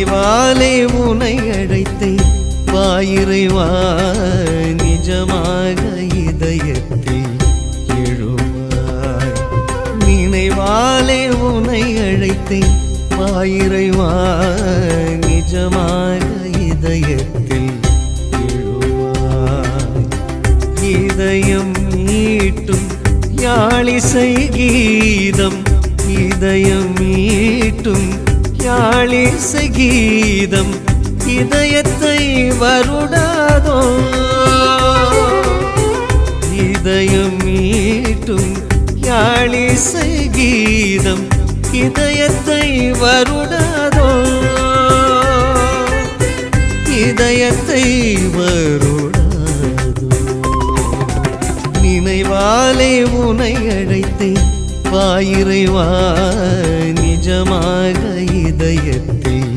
இறைவாலே உனை அழைத்தேன். வாயிறைவா நிஜமாக இதயத்தில் எழுவாய். நினைவாலே உனை அழைத்தேன். வாயிறைவா நிஜமாக இதயத்தில் எழுவாய். இதயம் மீட்டும் யாழிசை கீதம். இதயம் மீட்டும் யாழிசை கீதம் இதயத்தை வருடாதோ. இதயம் மீட்டும் யாழிசை கீதம் இதயத்தை வருடாதோ. இதயத்தை வருடாதோ. நினைவாலே உனை அழைத்தேன் வாயிறைவா நிஜமா. நிஜமாக இதயத்தில்